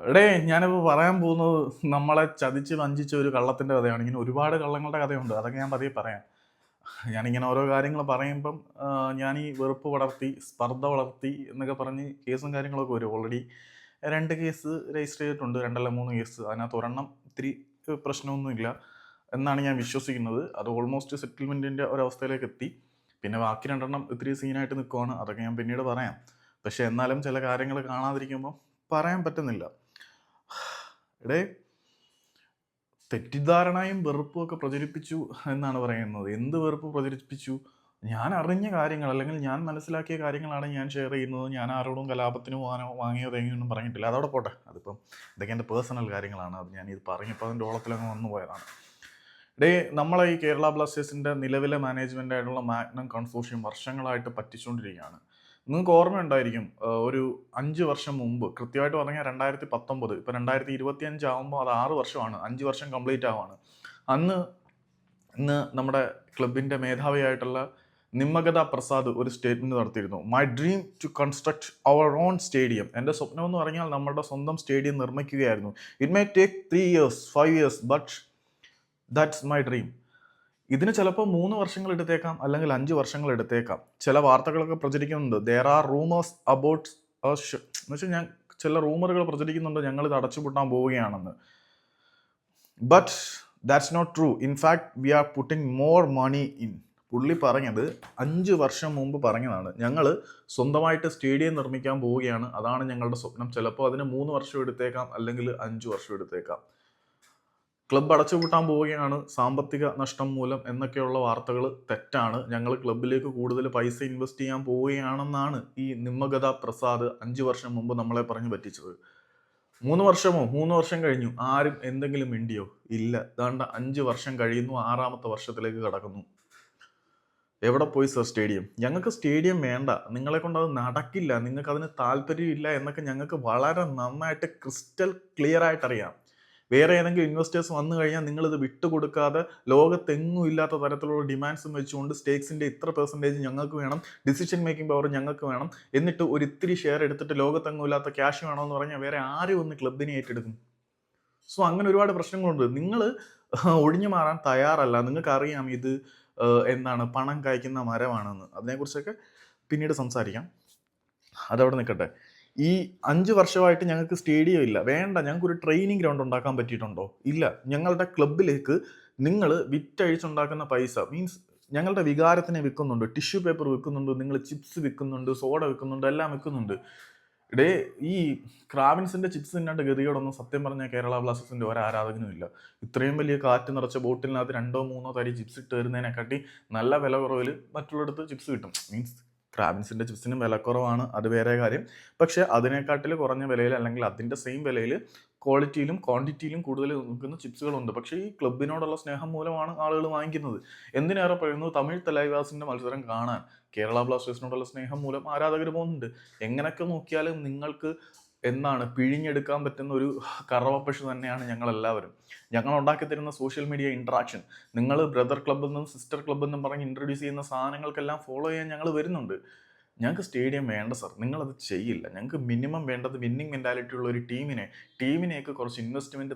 എടേ ഞാനിപ്പോൾ പറയാൻ പോകുന്നത് നമ്മളെ ചതിച്ച് വഞ്ചിച്ച ഒരു കള്ളത്തിന്റെ കഥയാണ്. ഇങ്ങനെ ഒരുപാട് കള്ളങ്ങളുടെ കഥയുണ്ട്. അതൊക്കെ ഞാൻ പതിയെ പറയാം. ഞാനിങ്ങനെ ഓരോ കാര്യങ്ങൾ പറയുമ്പം ഞാൻ ഈ വെറുപ്പ് വളർത്തി സ്പർദ്ധ വളർത്തി എന്നൊക്കെ പറഞ്ഞ് കേസും കാര്യങ്ങളൊക്കെ വരും. ഓൾറെഡി രണ്ട് കേസ് രജിസ്റ്റർ ചെയ്തിട്ടുണ്ട്. രണ്ടല്ല മൂന്ന് കേസ്. അതിനകത്ത് ഒരെണ്ണം ഇത്തിരി പ്രശ്നമൊന്നുമില്ല എന്നാണ് ഞാൻ വിശ്വസിക്കുന്നത്. അത് ഓൾമോസ്റ്റ് സെറ്റിൽമെന്റിന്റെ ഒരവസ്ഥയിലേക്ക് എത്തി പിന്നെ ബാക്കി രണ്ടെണ്ണം ഇത്തിരി സീനായിട്ട് നിൽക്കുവാണ് അതൊക്കെ ഞാൻ പിന്നീട് പറയാം. പക്ഷേ എന്നാലും ചില കാര്യങ്ങൾ കാണാതിരിക്കുമ്പോൾ പറയാൻ പറ്റുന്നില്ല. എടേ തെറ്റിദ്ധാരണയും വെറുപ്പും ഒക്കെ പ്രചരിപ്പിച്ചു എന്നാണ് പറയുന്നത്. എന്ത് വെറുപ്പ് പ്രചരിപ്പിച്ചു? ഞാൻ അറിഞ്ഞ കാര്യങ്ങൾ അല്ലെങ്കിൽ ഞാൻ മനസ്സിലാക്കിയ കാര്യങ്ങളാണ് ഞാൻ ഷെയർ ചെയ്യുന്നത്. ഞാൻ ആരോടും കലാപത്തിന് പോകാനോ വാങ്ങിയോ തേങ്ങിയൊന്നും പറഞ്ഞിട്ടില്ല. അതവിടെ പോട്ടെ. അതിപ്പം ഇതൊക്കെ എന്റെ പേഴ്സണൽ കാര്യങ്ങളാണ്. അത് ഞാൻ ഇത് പറഞ്ഞപ്പോൾ അതിന്റെ ഓളത്തിലങ്ങ് വന്നു പോയതാണ്. ഡേ നമ്മളെ ഈ കേരള ബ്ലാസ്റ്റേഴ്സിന്റെ നിലവിലെ മാനേജ്മെന്റ് ആയിട്ടുള്ള മാഗ്നം കൺസോഷ്യം വർഷങ്ങളായിട്ട് പറ്റിച്ചുകൊണ്ടിരിക്കുകയാണ് നിങ്ങൾക്ക് ഓർമ്മയുണ്ടായിരിക്കും ഒരു അഞ്ച് വർഷം മുമ്പ് കൃത്യമായിട്ട് പറഞ്ഞാൽ രണ്ടായിരത്തി പത്തൊമ്പത് ഇപ്പം രണ്ടായിരത്തി ഇരുപത്തി അഞ്ച് ആകുമ്പോൾ അത് ആറ് വർഷമാണ് അഞ്ച് വർഷം കംപ്ലീറ്റ് ആവാണ്. അന്ന് ഇന്ന് നമ്മുടെ ക്ലബിന്റെ മേധാവിയായിട്ടുള്ള നിമ്മഗത പ്രസാദ് ഒരു സ്റ്റേറ്റ്മെന്റ് നടത്തിയിരുന്നു my dream to construct our own stadium എന്റെ സ്വപ്നം എന്ന് പറഞ്ഞാൽ നമ്മുടെ സ്വന്തം stadium നിർമ്മിക്കുകയായിരുന്നു. It may take three years five years but that's my dream ഇതിന് ചിലപ്പോൾ മൂന്ന് വർഷങ്ങൾ എടുത്തേക്കാം അല്ലെങ്കിൽ അഞ്ച് വർഷങ്ങൾ എടുത്തേക്കാം. ചില വാർത്തകളൊക്കെ പ്രചരിക്കുന്നുണ്ട്. ദർ ആർ റൂമേഴ്സ് അബൌട്ട് എന്ന് വെച്ചാൽ ഞാൻ ചില റൂമറുകൾ പ്രചരിക്കുന്നുണ്ട്. ഞങ്ങൾ ഇത് അടച്ചുപൂട്ടാൻ പോവുകയാണെന്ന്. But that's not true in fact we are putting more money in പുള്ളി പറഞ്ഞത് അഞ്ച് വർഷം മുമ്പ് പറഞ്ഞതാണ്. ഞങ്ങൾ സ്വന്തമായിട്ട് സ്റ്റേഡിയം നിർമ്മിക്കാൻ പോവുകയാണ്. അതാണ് ഞങ്ങളുടെ സ്വപ്നം. ചിലപ്പോൾ അതിന് മൂന്ന് വർഷം എടുത്തേക്കാം അല്ലെങ്കിൽ അഞ്ച് വർഷം എടുത്തേക്കാം. ക്ലബ്ബ് അടച്ചുപൂട്ടാൻ പോവുകയാണ് സാമ്പത്തിക നഷ്ടം മൂലം എന്നൊക്കെയുള്ള വാർത്തകൾ തെറ്റാണ്. ഞങ്ങൾ ക്ലബ്ബിലേക്ക് കൂടുതൽ പൈസ ഇൻവെസ്റ്റ് ചെയ്യാൻ പോവുകയാണെന്നാണ് ഈ നിമ്മഗത പ്രസാദ് അഞ്ച് വർഷം മുമ്പ് നമ്മളെ പറഞ്ഞു പറ്റിച്ചത്. മൂന്ന് വർഷമോ? മൂന്ന് വർഷം കഴിഞ്ഞു. ആരും എന്തെങ്കിലും മിണ്ടിയോ? ഇല്ല. ദാണ്ട അഞ്ച് വർഷം കഴിയുന്നു. ആറാമത്തെ വർഷത്തിലേക്ക് കടക്കുന്നു. എവിടെ പോയി സർ സ്റ്റേഡിയം? ഞങ്ങൾക്ക് സ്റ്റേഡിയം വേണ്ട. നിങ്ങളെ കൊണ്ട് അത് നടക്കില്ല. നിങ്ങൾക്ക് അതിന് താല്പര്യമില്ല എന്നൊക്കെ ഞങ്ങൾക്ക് വളരെ നന്നായിട്ട് ക്രിസ്റ്റൽ ക്ലിയർ ആയിട്ട് അറിയാം വേറെ ഏതെങ്കിലും ഇൻവെസ്റ്റേഴ്സ് വന്നു കഴിഞ്ഞാൽ നിങ്ങളിത് വിട്ടുകൊടുക്കാതെ ലോകത്തെങ്ങും ഇല്ലാത്ത തരത്തിലുള്ള ഡിമാൻഡ്സും വെച്ചുകൊണ്ട് സ്റ്റേക്സിന്റെ ഇത്ര പെർസെന്റേജ് ഞങ്ങൾക്ക് വേണം ഡിസിഷൻ മേക്കിംഗ് പവർ ഞങ്ങൾക്ക് വേണം എന്നിട്ട് ഒരു ഇത്തിരി ഷെയർ എടുത്തിട്ട് ലോകത്തെങ്ങും ഇല്ലാത്ത ക്യാഷ് വേണമെന്ന് പറഞ്ഞാൽ വേറെ ആരും ഒന്ന് ക്ലബിനെ ഏറ്റെടുക്കും? സോ അങ്ങനെ ഒരുപാട് പ്രശ്നങ്ങളുണ്ട്. നിങ്ങൾ ഒഴിഞ്ഞു മാറാൻ തയ്യാറല്ല. നിങ്ങൾക്കറിയാം ഇത് എന്താണ് പണം കായ്ക്കുന്ന മരമാണെന്ന്. അതിനെക്കുറിച്ചൊക്കെ പിന്നീട് സംസാരിക്കാം. അതവിടെ നിൽക്കട്ടെ. ഈ അഞ്ച് വർഷമായിട്ട് ഞങ്ങൾക്ക് സ്റ്റേഡിയം ഇല്ല. വേണ്ട ഞങ്ങൾക്ക് ഒരു ട്രെയിനിങ് ഗ്രൗണ്ട് ഉണ്ടാക്കാൻ പറ്റിയിട്ടുണ്ടോ? ഇല്ല. ഞങ്ങളുടെ ക്ലബിലേക്ക് നിങ്ങൾ വിറ്റഴിച്ചുണ്ടാക്കുന്ന പൈസ മീൻസ് ഞങ്ങളുടെ വികാരത്തിനെ വിൽക്കുന്നുണ്ട്. ടിഷ്യൂ പേപ്പർ വിൽക്കുന്നുണ്ട് നിങ്ങൾ ചിപ്സ് വിൽക്കുന്നുണ്ട് സോഡ വിൽക്കുന്നുണ്ട് എല്ലാം വിൽക്കുന്നുണ്ട്. ഇടേ ഈ ക്രാവിൻസിന്റെ ചിപ്സ് തിന്നാണ്ട് ഗതിയോടൊന്നും സത്യം പറഞ്ഞാൽ കേരള ബ്ലാസ്റ്റേഴ്സിന്റെ ഒരു ആരാധകനും ഇല്ല. ഇത്രയും വലിയ കാറ്റ് നിറച്ച ബോട്ടിലിനകത്ത് രണ്ടോ മൂന്നോ തരി ചിപ്സ് ഇട്ട് തരുന്നതിനെക്കാട്ടി നല്ല വില കുറവിൽ മറ്റുള്ളിടത്ത് ചിപ്സ് കിട്ടും. മീൻസ് ക്രാബിൻസിന്റെ ചിപ്സിനും വിലക്കുറവാണ് അത് വേറെ കാര്യം. പക്ഷേ അതിനെക്കാട്ടിൽ കുറഞ്ഞ വിലയിൽ അല്ലെങ്കിൽ അതിന്റെ സെയിം വിലയിൽ ക്വാളിറ്റിയിലും ക്വാണ്ടിറ്റിയിലും കൂടുതൽ നിൽക്കുന്ന ചിപ്സുകളുണ്ട് പക്ഷേ ഈ ക്ലബിനോടുള്ള സ്നേഹം മൂലമാണ് ആളുകൾ വാങ്ങിക്കുന്നത്. എന്തിനേറെ പറയുന്നു? തമിഴ് തലൈവാസിന്റെ മത്സരം കാണാൻ കേരള ബ്ലാസ്റ്റേഴ്സിനോടുള്ള സ്നേഹം മൂലം ആരാധകർ പോകുന്നുണ്ട്. എങ്ങനെയൊക്കെ നോക്കിയാലും നിങ്ങൾക്ക് എന്താണ് പിഴിഞ്ഞെടുക്കാൻ പറ്റുന്ന ഒരു കറവപ്പശു തന്നെയാണ് ഞങ്ങളെല്ലാവരും. ഞങ്ങൾ ഉണ്ടാക്കി തരുന്ന സോഷ്യൽ മീഡിയ ഇൻട്രാക്ഷൻ നിങ്ങൾ ബ്രദർ ക്ലബ് എന്നും സിസ്റ്റർ ക്ലബ് എന്നും പറഞ്ഞ് ഇൻട്രൊഡ്യൂസ് ചെയ്യുന്ന സാധനങ്ങൾക്കെല്ലാം ഫോളോ ചെയ്യാൻ ഞങ്ങൾ വരുന്നുണ്ട്. ഞങ്ങൾക്ക് സ്റ്റേഡിയം വേണ്ട സർ നിങ്ങളത് ചെയ്യില്ല. ഞങ്ങൾക്ക് മിനിമം വേണ്ടത് വിന്നിങ് മെന്റാലിറ്റി ഉള്ള ഒരു ടീമിനെ ടീമിനെയൊക്കെ കുറച്ച് ഇൻവെസ്റ്റ്മെന്റ്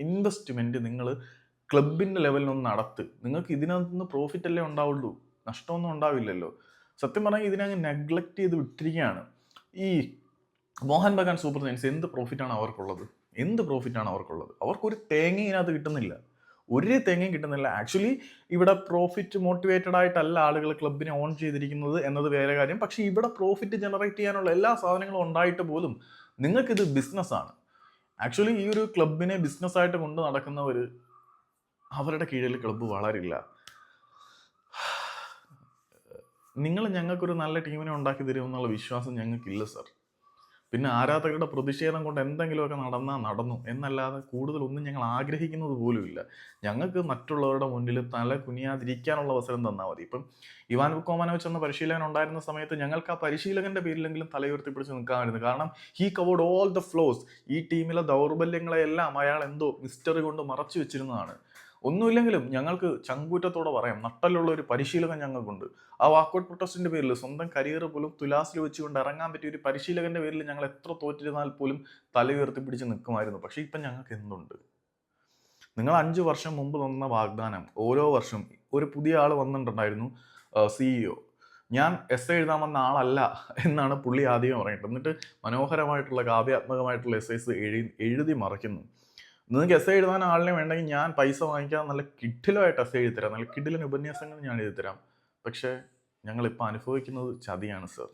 ഇൻവെസ്റ്റ്മെന്റ് നിങ്ങൾ ക്ലബിന്റെ ലെവലിലൊന്ന് നടത്ത്. നിങ്ങൾക്ക് ഇതിനകത്തുനിന്ന് പ്രോഫിറ്റ് അല്ലേ ഉണ്ടാവുള്ളൂ. നഷ്ടമൊന്നും ഉണ്ടാവില്ലല്ലോ. സത്യം പറഞ്ഞാൽ ഇതിനെ അങ്ങ് നെഗ്ലക്റ്റ് ചെയ്ത് വിട്ടിരിക്കുകയാണ്. ഈ മോഹൻ ബഗാൻ സൂപ്പർ ജയൻസ് എന്ത് പ്രോഫിറ്റാണ് അവർക്കുള്ളത്? എന്ത് പ്രോഫിറ്റാണ് അവർക്കുള്ളത്? അവർക്കൊരു തേങ്ങ ഇതിനകത്ത് കിട്ടുന്നില്ല. ഒരു തേങ്ങയും കിട്ടുന്നില്ല. ആക്ച്വലി ഇവിടെ പ്രോഫിറ്റ് മോട്ടിവേറ്റഡ് ആയിട്ടല്ല ആളുകൾ ക്ലബിനെ ഓൺ ചെയ്തിരിക്കുന്നത് എന്നത് വേറെ കാര്യം. പക്ഷേ ഇവിടെ പ്രോഫിറ്റ് ജനറേറ്റ് ചെയ്യാനുള്ള എല്ലാ സാധനങ്ങളും ഉണ്ടായിട്ട് പോലും നിങ്ങൾക്കിത് ബിസിനസ്സാണ് ആക്ച്വലി ഈ ഒരു ക്ലബിനെ ബിസിനസ്സായിട്ട് കൊണ്ട് നടക്കുന്നവർ അവരുടെ കീഴിൽ ക്ലബ്ബ് വളരില്ല. നിങ്ങൾ ഞങ്ങൾക്കൊരു നല്ല ടീമിനെ ഉണ്ടാക്കി തരുമെന്നുള്ള വിശ്വാസം ഞങ്ങൾക്കില്ല സർ പിന്നെ ആരാധകരുടെ പ്രതിഷേധം കൊണ്ട് എന്തെങ്കിലുമൊക്കെ നടന്നാൽ നടന്നു. എന്നല്ലാതെ കൂടുതലൊന്നും ഞങ്ങൾ ആഗ്രഹിക്കുന്നത് പോലുമില്ല ഞങ്ങൾക്ക് മറ്റുള്ളവരുടെ മുന്നിൽ തല കുനിയാതിരിക്കാനുള്ള അവസരം തന്നാൽ മതി. ഇപ്പം ഇവാൻ കോമാനോവിച്ച് എന്ന പരിശീലകൻ ഉണ്ടായിരുന്ന സമയത്ത് ഞങ്ങൾക്ക് ആ പരിശീലകന്റെ പേരിലെങ്കിലും തലയുയർത്തിപ്പിടിച്ച് നിൽക്കാമായിരുന്നു. കാരണം he covered all the flaws ഈ ടീമിലെ ദൗർബല്യങ്ങളെല്ലാം അയാൾ എന്തോ മിസ്റ്ററി കൊണ്ട് മറച്ചു വെച്ചിരുന്നതാണ്. ഒന്നുമില്ലെങ്കിലും ഞങ്ങൾക്ക് ചങ്കൂറ്റത്തോടെ പറയാം. നട്ടലുള്ള ഒരു പരിശീലകൻ ഞങ്ങൾക്കുണ്ട്. ആ വാക്കൗട്ട് പ്രൊട്ടസ്റ്റിന്റെ പേരിൽ സ്വന്തം കരിയർ പോലും തുലാസിൽ വെച്ചുകൊണ്ട് ഇറങ്ങാൻ പറ്റിയ ഒരു പരിശീലകന്റെ പേരിൽ ഞങ്ങൾ എത്ര തോറ്റിരുന്നാൽ പോലും തല ഉയർത്തി പിടിച്ച് നിൽക്കുമായിരുന്നു. പക്ഷേ ഇപ്പം ഞങ്ങൾക്ക് എന്തുണ്ട്? നിങ്ങൾ അഞ്ച് വർഷം മുമ്പ് തന്ന വാഗ്ദാനം ഓരോ വർഷം ഒരു പുതിയ ആൾ വന്നിട്ടുണ്ടായിരുന്നു സിഇഒ ഞാൻ എസ് എഴുതാൻ വന്ന ആളല്ല എന്നാണ് പുള്ളി ആദ്യം പറയുന്നത്. എന്നിട്ട് മനോഹരമായിട്ടുള്ള കാവ്യാത്മകമായിട്ടുള്ള എസ് എസ് എഴുതി എഴുതി മറയ്ക്കുന്നു. നിങ്ങൾക്ക് എസ് എഴുതാൻ ആളിനെ വേണ്ടെങ്കിൽ ഞാൻ പൈസ വാങ്ങിക്കാൻ നല്ല കിഡിലുമായിട്ട് എസ് എഴുതി തരാം നല്ല കിഡിലിന് ഉപന്യാസങ്ങൾ ഞാൻ എഴുതി തരാം പക്ഷേ ഞങ്ങളിപ്പോൾ അനുഭവിക്കുന്നത് ചതിയാണ് സർ